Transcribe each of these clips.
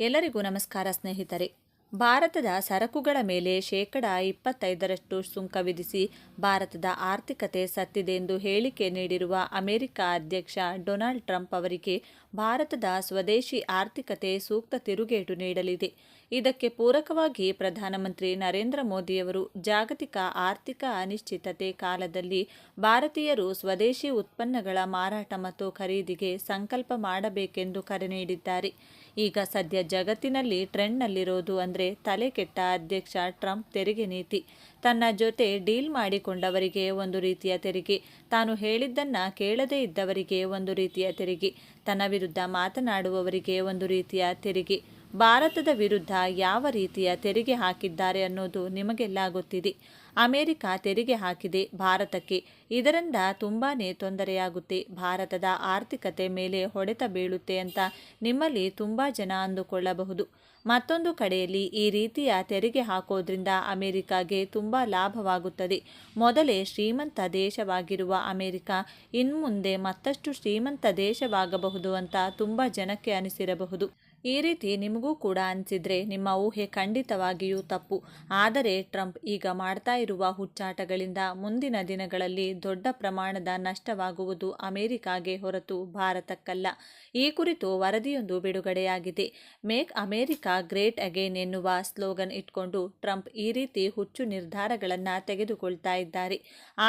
ಎಲ್ಲರಿಗೂ ನಮಸ್ಕಾರ ಸ್ನೇಹಿತರೆ. ಭಾರತದ ಸರಕುಗಳ ಮೇಲೆ ಶೇಕಡ ಇಪ್ಪತ್ತೈದರಷ್ಟು ಸುಂಕ ವಿಧಿಸಿ ಭಾರತದ ಆರ್ಥಿಕತೆ ಸತ್ತಿದೆ ಎಂದು ಹೇಳಿಕೆ ನೀಡಿರುವ ಅಮೆರಿಕ ಅಧ್ಯಕ್ಷ ಡೊನಾಲ್ಡ್ ಟ್ರಂಪ್ ಅವರಿಗೆ ಭಾರತದ ಸ್ವದೇಶಿ ಆರ್ಥಿಕತೆ ಸೂಕ್ತ ತಿರುಗೇಟು ನೀಡಲಿದೆ. ಇದಕ್ಕೆ ಪೂರಕವಾಗಿ ಪ್ರಧಾನಮಂತ್ರಿ ನರೇಂದ್ರ ಮೋದಿಯವರು ಜಾಗತಿಕ ಆರ್ಥಿಕ ಅನಿಶ್ಚಿತತೆ ಕಾಲದಲ್ಲಿ ಭಾರತೀಯರು ಸ್ವದೇಶಿ ಉತ್ಪನ್ನಗಳ ಮಾರಾಟ ಮತ್ತು ಖರೀದಿಗೆ ಸಂಕಲ್ಪ ಮಾಡಬೇಕೆಂದು ಕರೆ ನೀಡಿದ್ದಾರೆ. ಈಗ ಸದ್ಯ ಜಗತ್ತಿನಲ್ಲಿ ಟ್ರೆಂಡ್ನಲ್ಲಿರೋದು ಅಂದರೆ ತಲೆ ಕೆಟ್ಟ ಅಧ್ಯಕ್ಷ ಟ್ರಂಪ್ ತೆರಿಗೆ ನೀತಿ. ತನ್ನ ಜೊತೆ ಡೀಲ್ ಮಾಡಿಕೊಂಡವರಿಗೆ ಒಂದು ರೀತಿಯ ತೆರಿಗೆ. ತಾನು ಹೇಳಿದ್ದನ್ನ ಕೇಳದೇ ಇದ್ದವರಿಗೆ ಒಂದು ರೀತಿಯ ತೆರಿಗೆ. ತನ್ನ ವಿರುದ್ಧ ಮಾತನಾಡುವವರಿಗೆ ಒಂದು ರೀತಿಯ ತೆರಿಗೆ. ಭಾರತದ ವಿರುದ್ಧ ಯಾವ ರೀತಿಯ ತೆರಿಗೆ ಹಾಕಿದ್ದಾರೆ ಅನ್ನೋದು ನಿಮಗೆಲ್ಲ ಗೊತ್ತಿದೆ. ಅಮೆರಿಕ ತೆರಿಗೆ ಹಾಕಿದೆ ಭಾರತಕ್ಕೆ. ಇದರಿಂದ ತುಂಬಾ ತೊಂದರೆಯಾಗುತ್ತೆ. ಭಾರತದ ಆರ್ಥಿಕತೆ ಮೇಲೆ ಹೊಡೆತ ಬೀಳುತ್ತೆ ಅಂತ ನಿಮ್ಮಲ್ಲಿ ತುಂಬ ಜನ ಅಂದುಕೊಳ್ಳಬಹುದು. ಮತ್ತೊಂದು ಕಡೆಯಲ್ಲಿ ಈ ರೀತಿಯ ತೆರಿಗೆ ಹಾಕೋದ್ರಿಂದ ಅಮೆರಿಕಾಗೆ ತುಂಬ ಲಾಭವಾಗುತ್ತದೆ. ಮೊದಲೇ ಶ್ರೀಮಂತ ದೇಶವಾಗಿರುವ ಅಮೆರಿಕ ಇನ್ಮುಂದೆ ಮತ್ತಷ್ಟು ಶ್ರೀಮಂತ ದೇಶವಾಗಬಹುದು ಅಂತ ತುಂಬ ಜನಕ್ಕೆ ಅನಿಸಿರಬಹುದು. ಈ ರೀತಿ ನಿಮಗೂ ಕೂಡ ಅನಿಸಿದರೆ ನಿಮ್ಮ ಊಹೆ ಖಂಡಿತವಾಗಿಯೂ ತಪ್ಪು. ಆದರೆ ಟ್ರಂಪ್ ಈಗ ಮಾಡ್ತಾ ಇರುವ ಹುಚ್ಚಾಟಗಳಿಂದ ಮುಂದಿನ ದಿನಗಳಲ್ಲಿ ದೊಡ್ಡ ಪ್ರಮಾಣದ ನಷ್ಟವಾಗುವುದು ಅಮೆರಿಕಾಗೆ ಹೊರತು ಭಾರತಕ್ಕಲ್ಲ. ಈ ಕುರಿತು ವರದಿಯೊಂದು ಬಿಡುಗಡೆಯಾಗಿದೆ. ಮೇಕ್ ಅಮೆರಿಕಾ ಗ್ರೇಟ್ ಅಗೇನ್ ಎನ್ನುವ ಸ್ಲೋಗನ್ ಇಟ್ಕೊಂಡು ಟ್ರಂಪ್ ಈ ರೀತಿ ಹುಚ್ಚು ನಿರ್ಧಾರಗಳನ್ನು ತೆಗೆದುಕೊಳ್ತಾ ಇದ್ದಾರೆ.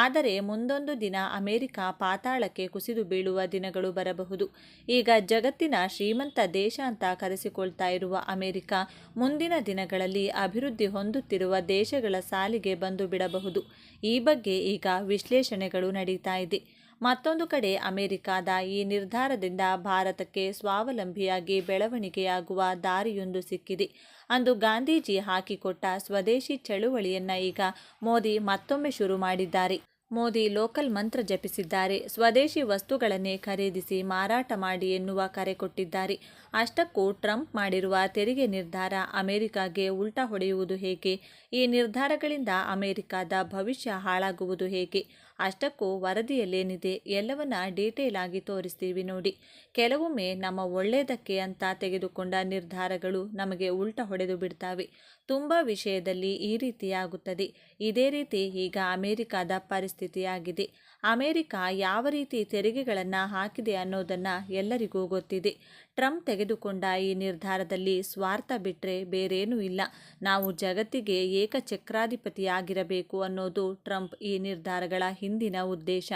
ಆದರೆ ಮುಂದೊಂದು ದಿನ ಅಮೆರಿಕ ಪಾತಾಳಕ್ಕೆ ಕುಸಿದು ಬೀಳುವ ದಿನಗಳು ಬರಬಹುದು. ಈಗ ಜಗತ್ತಿನ ಶ್ರೀಮಂತ ದೇಶ ಅಂತ ಕರೆಸಿಕೊಳ್ತಾ ಇರುವ ಅಮೆರಿಕ ಮುಂದಿನ ದಿನಗಳಲ್ಲಿ ಅಭಿವೃದ್ಧಿ ಹೊಂದುತ್ತಿರುವ ದೇಶಗಳ ಸಾಲಿಗೆ ಬಂದು ಬಿಡಬಹುದು. ಈ ಬಗ್ಗೆ ಈಗ ವಿಶ್ಲೇಷಣೆಗಳು ನಡೀತಾ ಇದೆ. ಮತ್ತೊಂದು ಕಡೆ ಅಮೆರಿಕಾದ ಈ ನಿರ್ಧಾರದಿಂದ ಭಾರತಕ್ಕೆ ಸ್ವಾವಲಂಬಿಯಾಗಿ ಬೆಳವಣಿಗೆಯಾಗುವ ದಾರಿಯೊಂದು ಸಿಕ್ಕಿದೆ. ಅಂದು ಗಾಂಧೀಜಿ ಹಾಕಿಕೊಟ್ಟ ಸ್ವದೇಶಿ ಚಳುವಳಿಯನ್ನ ಈಗ ಮೋದಿ ಮತ್ತೊಮ್ಮೆ ಶುರು ಮಾಡಿದ್ದಾರೆ. ಮೋದಿ ಲೋಕಲ್ ಮಂತ್ರ ಜಪಿಸಿದ್ದಾರೆ. ಸ್ವದೇಶಿ ವಸ್ತುಗಳನ್ನೇ ಖರೀದಿಸಿ ಮಾರಾಟ ಮಾಡಿ ಎನ್ನುವ ಕರೆ ಕೊಟ್ಟಿದ್ದಾರೆ. ಅಷ್ಟಕ್ಕೂ ಟ್ರಂಪ್ ಮಾಡಿರುವ ತೆರಿಗೆ ನಿರ್ಧಾರ ಅಮೆರಿಕಾಗೆ ಉಲ್ಟಾ ಹೊಡೆಯುವುದು ಹೇಗೆ? ಈ ನಿರ್ಧಾರಗಳಿಂದ ಅಮೆರಿಕಾದ ಭವಿಷ್ಯ ಹಾಳಾಗುವುದು ಹೇಗೆ? ಅಷ್ಟಕ್ಕೂ ವರದಿಯಲ್ಲೇನಿದೆ ಎಲ್ಲವನ್ನ ಡೀಟೇಲ್ ಆಗಿ ತೋರಿಸ್ತೀವಿ ನೋಡಿ. ಕೆಲವೊಮ್ಮೆ ನಮ್ಮ ಒಳ್ಳೆಯದಕ್ಕೆ ಅಂತ ತೆಗೆದುಕೊಂಡ ನಿರ್ಧಾರಗಳು ನಮಗೆ ಉಲ್ಟ ಹೊಡೆದು ಬಿಡ್ತಾವೆ. ತುಂಬ ವಿಷಯದಲ್ಲಿ ಈ ರೀತಿಯಾಗುತ್ತದೆ ಇದೇ ರೀತಿ ಈಗ ಅಮೆರಿಕಾದ ಪರಿಸ್ಥಿತಿಯಾಗಿದೆ. ಅಮೆರಿಕ ಯಾವ ರೀತಿ ತೆರಿಗೆಗಳನ್ನು ಹಾಕಿದೆ ಅನ್ನೋದನ್ನು ಎಲ್ಲರಿಗೂ ಗೊತ್ತಿದೆ. ಟ್ರಂಪ್ ತೆಗೆದುಕೊಂಡ ಈ ನಿರ್ಧಾರದಲ್ಲಿ ಸ್ವಾರ್ಥ ಬಿಟ್ಟರೆ ಬೇರೇನೂ ಇಲ್ಲ. ನಾವು ಜಗತ್ತಿಗೆ ಏಕಚಕ್ರಾಧಿಪತಿಯಾಗಿರಬೇಕು ಅನ್ನೋದು ಟ್ರಂಪ್ ಈ ನಿರ್ಧಾರಗಳ ಹಿಂದಿನ ಉದ್ದೇಶ.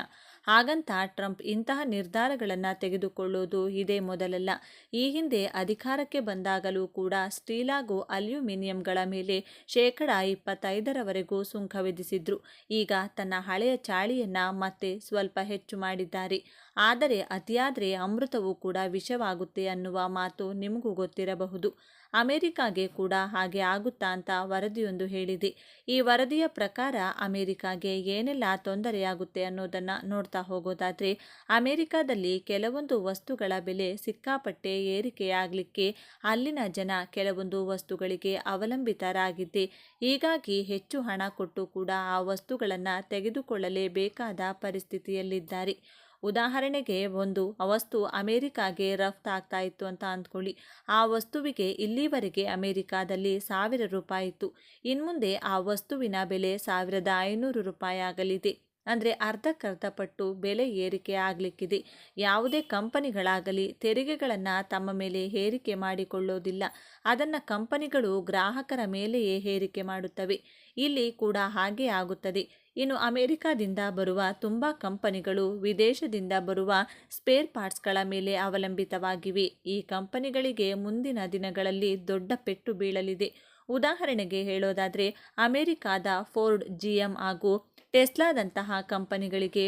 ಹಾಗಂತ ಟ್ರಂಪ್ ಇಂತಹ ನಿರ್ಧಾರಗಳನ್ನು ತೆಗೆದುಕೊಳ್ಳುವುದು ಇದೇ ಮೊದಲಲ್ಲ. ಈ ಹಿಂದೆ ಅಧಿಕಾರಕ್ಕೆ ಬಂದಾಗಲೂ ಕೂಡ ಸ್ಟೀಲ್ ಹಾಗೂ ಅಲ್ಯೂಮಿನಿಯಂಗಳ ಮೇಲೆ ಶೇಕಡ ಇಪ್ಪತ್ತೈದರವರೆಗೂ ಸುಂಕ ವಿಧಿಸಿದ್ರು. ಈಗ ತನ್ನ ಹಳೆಯ ಚಾಳಿಯನ್ನು ಮತ್ತೆ ಸ್ವಲ್ಪ ಹೆಚ್ಚು ಮಾಡಿದ್ದಾರೆ. ಆದರೆ ಅತಿಯಾದರೆ ಅಮೃತವೂ ಕೂಡ ವಿಷವಾಗುತ್ತೆ ಅನ್ನುವ ಮಾತು ನಿಮಗೂ ಗೊತ್ತಿರಬಹುದು. ಅಮೆರಿಕಾಗೆ ಕೂಡ ಹಾಗೆ ಆಗುತ್ತಾ ಅಂತ ವರದಿಯೊಂದು ಹೇಳಿದೆ. ಈ ವರದಿಯ ಪ್ರಕಾರ ಅಮೆರಿಕಾಗೆ ಏನೆಲ್ಲ ತೊಂದರೆಯಾಗುತ್ತೆ ಅನ್ನೋದನ್ನು ನೋಡ್ತಾ ಹೋಗೋದಾದರೆ, ಅಮೆರಿಕಾದಲ್ಲಿ ಕೆಲವೊಂದು ವಸ್ತುಗಳ ಬೆಲೆ ಸಿಕ್ಕಾಪಟ್ಟೆ ಏರಿಕೆಯಾಗಲಿಕ್ಕೆ ಅಲ್ಲಿನ ಜನ ಕೆಲವೊಂದು ವಸ್ತುಗಳಿಗೆ ಅವಲಂಬಿತರಾಗಿದ್ದೆ. ಹೀಗಾಗಿ ಹೆಚ್ಚು ಹಣ ಕೊಟ್ಟು ಕೂಡ ಆ ವಸ್ತುಗಳನ್ನು ತೆಗೆದುಕೊಳ್ಳಲೇಬೇಕಾದ ಪರಿಸ್ಥಿತಿಯಲ್ಲಿದ್ದಾರೆ. ಉದಾಹರಣೆಗೆ ಒಂದು ವಸ್ತು ಅಮೇರಿಕಾಗೆ ರಫ್ತಾಗ್ತಾ ಇತ್ತು ಅಂತ ಅಂದ್ಕೊಳ್ಳಿ. ಆ ವಸ್ತುವಿಗೆ ಇಲ್ಲಿವರೆಗೆ ಅಮೇರಿಕಾದಲ್ಲಿ ಸಾವಿರ ರೂಪಾಯಿ ಇತ್ತು. ಇನ್ಮುಂದೆ ಆ ವಸ್ತುವಿನ ಬೆಲೆ ಸಾವಿರದ ಐನೂರು ರೂಪಾಯಿ ಆಗಲಿದೆ. ಅಂದರೆ ಅರ್ಧಕ್ಕರ್ಧ ಪಟ್ಟು ಬೆಲೆ ಏರಿಕೆ ಆಗಲಿಕ್ಕಿದೆ. ಯಾವುದೇ ಕಂಪನಿಗಳಾಗಲಿ ತೆರಿಗೆಗಳನ್ನು ತಮ್ಮ ಮೇಲೆ ಹೇರಿಕೆ ಮಾಡಿಕೊಳ್ಳೋದಿಲ್ಲ. ಅದನ್ನು ಕಂಪನಿಗಳು ಗ್ರಾಹಕರ ಮೇಲೆಯೇ ಹೇರಿಕೆ ಮಾಡುತ್ತವೆ. ಇಲ್ಲಿ ಕೂಡ ಹಾಗೆ ಆಗುತ್ತದೆ. ಇನ್ನು ಅಮೆರಿಕಾದಿಂದ ಬರುವ ತುಂಬ ಕಂಪನಿಗಳು ವಿದೇಶದಿಂದ ಬರುವ ಸ್ಪೇರ್ ಪಾರ್ಟ್ಸ್ಗಳ ಮೇಲೆ ಅವಲಂಬಿತವಾಗಿವೆ. ಈ ಕಂಪನಿಗಳಿಗೆ ಮುಂದಿನ ದಿನಗಳಲ್ಲಿ ದೊಡ್ಡ ಪೆಟ್ಟು ಬೀಳಲಿದೆ. ಉದಾಹರಣೆಗೆ ಹೇಳೋದಾದರೆ, ಅಮೆರಿಕಾದ ಫೋರ್ಡ್ ಜಿ ಎಂ ಹಾಗೂ ಟೆಸ್ಲಾದಂತಹ ಕಂಪನಿಗಳಿಗೆ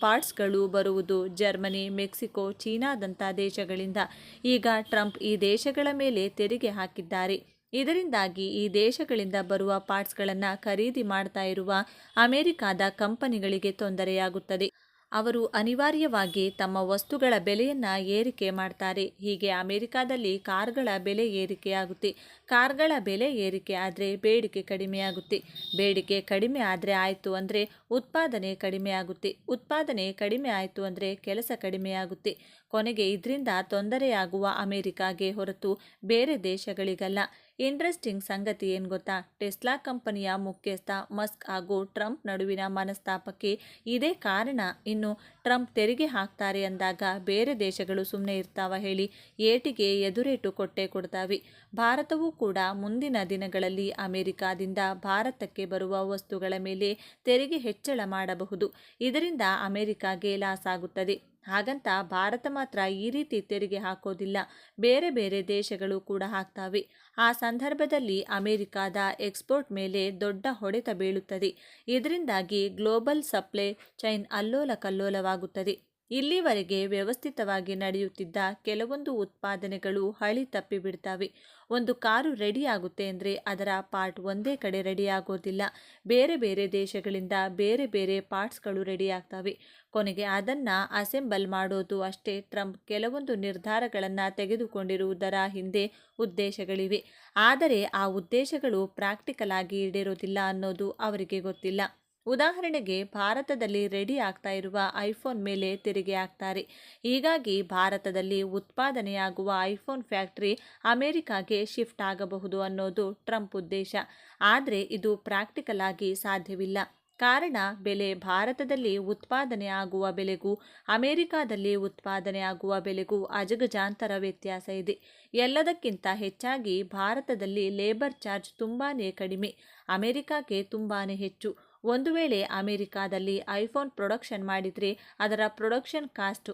ಪಾರ್ಟ್ಸ್ಗಳು ಬರುವುದು ಜರ್ಮನಿ, ಮೆಕ್ಸಿಕೋ, ಚೀನಾದಂಥ ದೇಶಗಳಿಂದ. ಈಗ ಟ್ರಂಪ್ ಈ ದೇಶಗಳ ಮೇಲೆ ತೆರಿಗೆ ಹಾಕಿದ್ದಾರೆ. ಇದರಿಂದಾಗಿ ಈ ದೇಶಗಳಿಂದ ಬರುವ ಪಾರ್ಟ್ಸ್ಗಳನ್ನು ಖರೀದಿ ಮಾಡ್ತಾ ಇರುವ ಅಮೆರಿಕಾದ ಕಂಪನಿಗಳಿಗೆ ತೊಂದರೆಯಾಗುತ್ತದೆ. ಅವರು ಅನಿವಾರ್ಯವಾಗಿ ತಮ್ಮ ವಸ್ತುಗಳ ಬೆಲೆಯನ್ನು ಏರಿಕೆ ಮಾಡ್ತಾರೆ. ಹೀಗೆ ಅಮೆರಿಕಾದಲ್ಲಿ ಕಾರ್ಗಳ ಬೆಲೆ ಏರಿಕೆಯಾಗುತ್ತೆ. ಕಾರ್ಗಳ ಬೆಲೆ ಏರಿಕೆ ಆದರೆ ಬೇಡಿಕೆ ಕಡಿಮೆಯಾಗುತ್ತೆ ಬೇಡಿಕೆ ಕಡಿಮೆ ಆದರೆ ಆಯಿತು ಅಂದರೆ ಉತ್ಪಾದನೆ ಕಡಿಮೆ ಆಗುತ್ತೆ. ಉತ್ಪಾದನೆ ಕಡಿಮೆ ಆಯಿತು ಅಂದರೆ ಕೆಲಸ ಕಡಿಮೆಯಾಗುತ್ತೆ ಕೊನೆಗೆ ಇದರಿಂದ ತೊಂದರೆಯಾಗುವ ಅಮೆರಿಕಾಗೆ ಹೊರತು ಬೇರೆ ದೇಶಗಳಿಗಲ್ಲ. ಇಂಟ್ರೆಸ್ಟಿಂಗ್ ಸಂಗತಿ ಏನು ಗೊತ್ತಾ? ಟೆಸ್ಲಾ ಕಂಪನಿಯ ಮುಖ್ಯಸ್ಥ ಮಸ್ಕ್ ಹಾಗೂ ಟ್ರಂಪ್ ನಡುವಿನ ಮನಸ್ತಾಪಕ್ಕೆ ಇದೇ ಕಾರಣ ಇನ್ನು ಟ್ರಂಪ್ ತೆರಿಗೆ ಹಾಕ್ತಾರೆ ಅಂದಾಗ ಬೇರೆ ದೇಶಗಳು ಸುಮ್ಮನೆ ಇರ್ತಾವ ಹೇಳಿ ಏಟಿಗೆ ಎದುರೇಟು ಕೊಟ್ಟೆ ಕೊಡ್ತಾವೆ. ಭಾರತವೂ ಕೂಡ ಮುಂದಿನ ದಿನಗಳಲ್ಲಿ ಅಮೆರಿಕಾದಿಂದ ಭಾರತಕ್ಕೆ ಬರುವ ವಸ್ತುಗಳ ಮೇಲೆ ತೆರಿಗೆ ಹೆಚ್ಚಳ ಮಾಡಬಹುದು. ಇದರಿಂದ ಅಮೆರಿಕಾಗೆ ಲಾಸ್ ಆಗುತ್ತದೆ. ಹಾಗಂತ ಭಾರತ ಮಾತ್ರ ಈ ರೀತಿ ತೆರಿಗೆ ಹಾಕೋದಿಲ್ಲ. ಬೇರೆ ಬೇರೆ ದೇಶಗಳು ಕೂಡ ಹಾಕ್ತಾವೆ. ಆ ಸಂದರ್ಭದಲ್ಲಿ ಅಮೆರಿಕಾದ ಎಕ್ಸ್ಪೋರ್ಟ್ ಮೇಲೆ ದೊಡ್ಡ ಹೊಡೆತ ಬೀಳುತ್ತದೆ. ಇದರಿಂದಾಗಿ ಗ್ಲೋಬಲ್ ಸಪ್ಲೈ ಚೈನ್ ಅಲ್ಲೋಲ ಕಲ್ಲೋಲವಾಗುತ್ತದೆ ಇಲ್ಲಿವರೆಗೆ ವ್ಯವಸ್ಥಿತವಾಗಿ ನಡೆಯುತ್ತಿದ್ದ ಕೆಲವೊಂದು ಉತ್ಪಾದನೆಗಳು ಹಳಿ ತಪ್ಪಿಬಿಡ್ತವೆ. ಒಂದು ಕಾರು ರೆಡಿ ಆಗುತ್ತೆ ಅಂದರೆ ಅದರ ಪಾರ್ಟ್ ಒಂದೇ ಕಡೆ ರೆಡಿ ಆಗೋದಿಲ್ಲ. ಬೇರೆ ಬೇರೆ ದೇಶಗಳಿಂದ ಬೇರೆ ಬೇರೆ ಪಾರ್ಟ್ಸ್ಗಳು ರೆಡಿ ಆಗ್ತವೆ. ಕೊನೆಗೆ ಅದನ್ನು ಅಸೆಂಬಲ್ ಮಾಡೋದು ಅಷ್ಟೇ. ಟ್ರಂಪ್ ಕೆಲವೊಂದು ನಿರ್ಧಾರಗಳನ್ನು ತೆಗೆದುಕೊಂಡಿರುವುದರ ಹಿಂದೆ ಉದ್ದೇಶಗಳಿವೆ. ಆದರೆ ಆ ಉದ್ದೇಶಗಳು ಪ್ರಾಕ್ಟಿಕಲ್ ಆಗಿ ಈಡೇರೋದಿಲ್ಲ ಅನ್ನೋದು ಅವರಿಗೆ ಗೊತ್ತಿಲ್ಲ. ಉದಾಹರಣೆಗೆ ಭಾರತದಲ್ಲಿ ರೆಡಿ ಆಗ್ತಾ ಇರುವ ಐಫೋನ್ ಮೇಲೆ ತೆರಿಗೆ ಹಾಕ್ತಾರೆ. ಹೀಗಾಗಿ ಭಾರತದಲ್ಲಿ ಉತ್ಪಾದನೆಯಾಗುವ ಐಫೋನ್ ಫ್ಯಾಕ್ಟರಿ ಅಮೆರಿಕಾಗೆ ಶಿಫ್ಟ್ ಆಗಬಹುದು ಅನ್ನೋದು ಟ್ರಂಪ್ ಉದ್ದೇಶ. ಆದರೆ ಇದು ಪ್ರಾಕ್ಟಿಕಲ್ ಆಗಿ ಸಾಧ್ಯವಿಲ್ಲ. ಕಾರಣ, ಬೆಲೆ ಭಾರತದಲ್ಲಿ ಉತ್ಪಾದನೆ ಆಗುವ ಬೆಲೆಗೂ ಅಮೆರಿಕಾದಲ್ಲಿ ಉತ್ಪಾದನೆ ಆಗುವ ಬೆಲೆಗೂ ಅಜಗಜಾಂತರ ವ್ಯತ್ಯಾಸ ಇದೆ. ಎಲ್ಲದಕ್ಕಿಂತ ಹೆಚ್ಚಾಗಿ ಭಾರತದಲ್ಲಿ ಲೇಬರ್ ಚಾರ್ಜ್ ತುಂಬಾ ಕಡಿಮೆ. ಅಮೆರಿಕಾಗೆ ತುಂಬಾ ಹೆಚ್ಚು. ಒಂದು ವೇಳೆ ಅಮೆರಿಕಾದಲ್ಲಿ ಐಫೋನ್ ಪ್ರೊಡಕ್ಷನ್ ಮಾಡಿದರೆ ಅದರ ಪ್ರೊಡಕ್ಷನ್ ಕಾಸ್ಟ್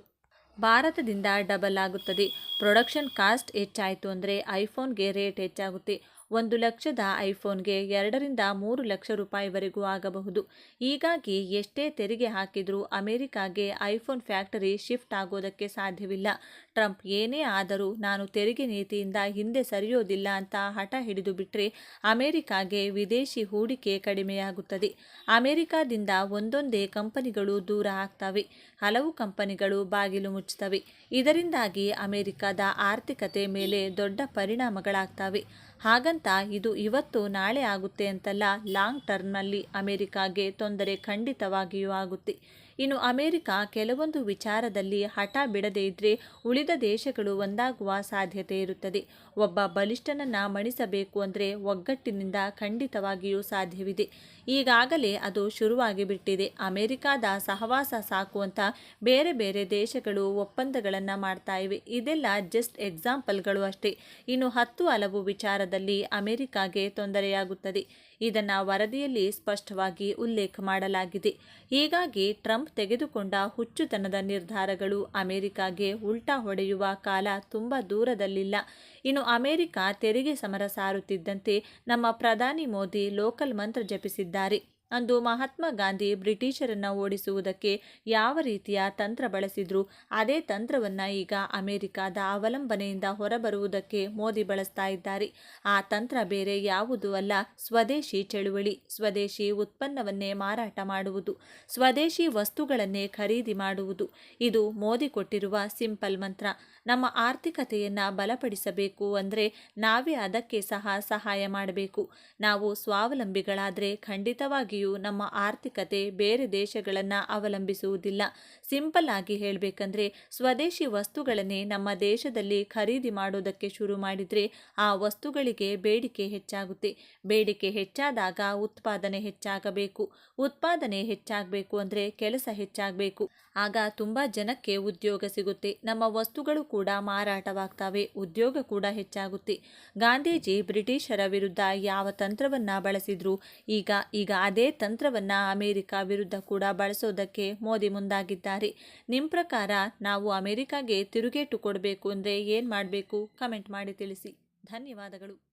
ಭಾರತದಿಂದ ಡಬಲ್ ಆಗುತ್ತದೆ. ಪ್ರೊಡಕ್ಷನ್ ಕಾಸ್ಟ್ ಹೆಚ್ಚಾಯಿತು ಅಂದರೆ ಐಫೋನ್ಗೆ ರೇಟ್ ಹೆಚ್ಚಾಗುತ್ತೆ. ಒಂದು ಲಕ್ಷದ ಐಫೋನ್ಗೆ ಎರಡರಿಂದ ಮೂರು ಲಕ್ಷ ರೂಪಾಯಿವರೆಗೂ ಆಗಬಹುದು. ಹೀಗಾಗಿ ಎಷ್ಟೇ ತೆರಿಗೆ ಹಾಕಿದರೂ ಅಮೆರಿಕಾಗೆ ಐಫೋನ್ ಫ್ಯಾಕ್ಟರಿ ಶಿಫ್ಟ್ ಆಗೋದಕ್ಕೆ ಸಾಧ್ಯವಿಲ್ಲ. ಟ್ರಂಪ್ ಏನೇ ಆದರೂ ನಾನು ತೆರಿಗೆ ನೀತಿಯಿಂದ ಹಿಂದೆ ಸರಿಯೋದಿಲ್ಲ ಅಂತ ಹಠ ಹಿಡಿದು ಬಿಟ್ಟರೆ ಅಮೆರಿಕಾಗೆ ವಿದೇಶಿ ಹೂಡಿಕೆ ಕಡಿಮೆಯಾಗುತ್ತದೆ. ಅಮೆರಿಕಾದಿಂದ ಒಂದೊಂದೇ ಕಂಪನಿಗಳು ದೂರ ಆಗ್ತವೆ. ಹಲವು ಕಂಪನಿಗಳು ಬಾಗಿಲು ಮುಚ್ಚುತ್ತವೆ. ಇದರಿಂದಾಗಿ ಅಮೆರಿಕದ ಆರ್ಥಿಕತೆ ಮೇಲೆ ದೊಡ್ಡ ಪರಿಣಾಮಗಳಾಗ್ತವೆ. ಹಾಗಂತ ಇದು ಇವತ್ತು ನಾಳೆ ಆಗುತ್ತೆ ಅಂತಲ್ಲ, ಲಾಂಗ್ ಟರ್ಮ್ನಲ್ಲಿ ಅಮೆರಿಕಾಗೆ ತೊಂದರೆ ಖಂಡಿತವಾಗಿಯೂ ಆಗುತ್ತೆ. ಇನ್ನು ಅಮೆರಿಕ ಕೆಲವೊಂದು ವಿಚಾರದಲ್ಲಿ ಹಠ ಬಿಡದೇ ಇದ್ರೆ ಉಳಿದ ದೇಶಗಳು ಒಂದಾಗುವ ಸಾಧ್ಯತೆ ಇರುತ್ತದೆ. ಒಬ್ಬ ಬಲಿಷ್ಠನನ್ನು ಮಣಿಸಬೇಕು ಅಂದರೆ ಒಗ್ಗಟ್ಟಿನಿಂದ ಖಂಡಿತವಾಗಿಯೂ ಸಾಧ್ಯವಿದೆ. ಈಗಾಗಲೇ ಅದು ಶುರುವಾಗಿ ಬಿಟ್ಟಿದೆ ಅಮೆರಿಕಾದ ಸಹವಾಸ ಸಾಕು ಅಂತ ಬೇರೆ ಬೇರೆ ದೇಶಗಳು ಒಪ್ಪಂದಗಳನ್ನು ಮಾಡ್ತಾ ಇವೆ. ಇದೆಲ್ಲ ಜಸ್ಟ್ ಎಕ್ಸಾಂಪಲ್ಗಳು ಅಷ್ಟೇ. ಇನ್ನು ಹತ್ತು ಹಲವು ವಿಚಾರದಲ್ಲಿ ಅಮೆರಿಕಾಗೆ ತೊಂದರೆಯಾಗುತ್ತದೆ. ಇದನ್ನು ವರದಿಯಲ್ಲಿ ಸ್ಪಷ್ಟವಾಗಿ ಉಲ್ಲೇಖ ಮಾಡಲಾಗಿದೆ. ಹೀಗಾಗಿ ಟ್ರಂಪ್ ತೆಗೆದುಕೊಂಡ ಹುಚ್ಚುತನದ ನಿರ್ಧಾರಗಳು ಅಮೆರಿಕಾಗೆ ಉಲ್ಟಾ ಹೊಡೆಯುವ ಕಾಲ ತುಂಬ ದೂರದಲ್ಲಿಲ್ಲ. ಇನ್ನು ಅಮೆರಿಕ ತೆರಿಗೆ ಸಮರ ಸಾರುತ್ತಿದ್ದಂತೆ ನಮ್ಮ ಪ್ರಧಾನಿ ಮೋದಿ ಲೋಕಲ್ ಮಂತ್ರ ಜಪಿಸಿದ್ದಾರೆ. ಅಂದು ಮಹಾತ್ಮ ಗಾಂಧಿ ಬ್ರಿಟಿಷರನ್ನು ಓಡಿಸುವುದಕ್ಕೆ ಯಾವ ರೀತಿಯ ತಂತ್ರ ಬಳಸಿದ್ರು, ಅದೇ ತಂತ್ರವನ್ನು ಈಗ ಅಮೆರಿಕದ ಅವಲಂಬನೆಯಿಂದ ಹೊರಬರುವುದಕ್ಕೆ ಮೋದಿ ಬಳಸ್ತಾ ಇದ್ದಾರೆ. ಆ ತಂತ್ರ ಬೇರೆ ಯಾವುದೂ ಅಲ್ಲ, ಸ್ವದೇಶಿ ಚಳುವಳಿ, ಸ್ವದೇಶಿ ಉತ್ಪನ್ನವನ್ನೇ ಮಾರಾಟ ಮಾಡುವುದು, ಸ್ವದೇಶಿ ವಸ್ತುಗಳನ್ನೇ ಖರೀದಿ ಮಾಡುವುದು. ಇದು ಮೋದಿ ಕೊಟ್ಟಿರುವ ಸಿಂಪಲ್ ಮಂತ್ರ. ನಮ್ಮ ಆರ್ಥಿಕತೆಯನ್ನು ಬಲಪಡಿಸಬೇಕು ಅಂದರೆ ನಾವೇ ಅದಕ್ಕೆ ಸಹ ಸಹಾಯ ಮಾಡಬೇಕು. ನಾವು ಸ್ವಾವಲಂಬಿಗಳಾದರೆ ನಮ್ಮ ಆರ್ಥಿಕತೆ ಬೇರೆ ದೇಶಗಳನ್ನು ಅವಲಂಬಿಸುವುದಿಲ್ಲ. ಸಿಂಪಲ್ ಆಗಿ ಹೇಳಬೇಕಂದ್ರೆ, ಸ್ವದೇಶಿ ವಸ್ತುಗಳನ್ನೇ ನಮ್ಮ ದೇಶದಲ್ಲಿ ಖರೀದಿ ಮಾಡೋದಕ್ಕೆ ಶುರು ಮಾಡಿದರೆ ಆ ವಸ್ತುಗಳಿಗೆ ಬೇಡಿಕೆ ಹೆಚ್ಚಾಗುತ್ತೆ. ಬೇಡಿಕೆ ಹೆಚ್ಚಾದಾಗ ಉತ್ಪಾದನೆ ಹೆಚ್ಚಾಗಬೇಕು. ಉತ್ಪಾದನೆ ಹೆಚ್ಚಾಗಬೇಕು ಅಂದರೆ ಕೆಲಸ ಹೆಚ್ಚಾಗಬೇಕು. ಆಗ ತುಂಬ ಜನಕ್ಕೆ ಉದ್ಯೋಗ ಸಿಗುತ್ತೆ. ನಮ್ಮ ವಸ್ತುಗಳು ಕೂಡ ಮಾರಾಟವಾಗ್ತವೆ. ಉದ್ಯೋಗ ಕೂಡ ಹೆಚ್ಚಾಗುತ್ತೆ. ಗಾಂಧೀಜಿ ಬ್ರಿಟಿಷರ ವಿರುದ್ಧ ಯಾವ ತಂತ್ರವನ್ನು ಬಳಸಿದ್ರು, ಈಗ ಈಗ ಅದೇ ತಂತ್ರವನ್ನು ಅಮೆರಿಕ ವಿರುದ್ಧ ಕೂಡ ಬಳಸೋದಕ್ಕೆ ಮೋದಿ ಮುಂದಾಗಿದ್ದಾರೆ. ನಿಮ್ಮ ಪ್ರಕಾರ ನಾವು ಅಮೆರಿಕಾಗೆ ತಿರುಗೇಟು ಕೊಡಬೇಕು ಅಂದರೆ ಏನು ಮಾಡಬೇಕು? ಕಮೆಂಟ್ ಮಾಡಿ ತಿಳಿಸಿ. ಧನ್ಯವಾದಗಳು.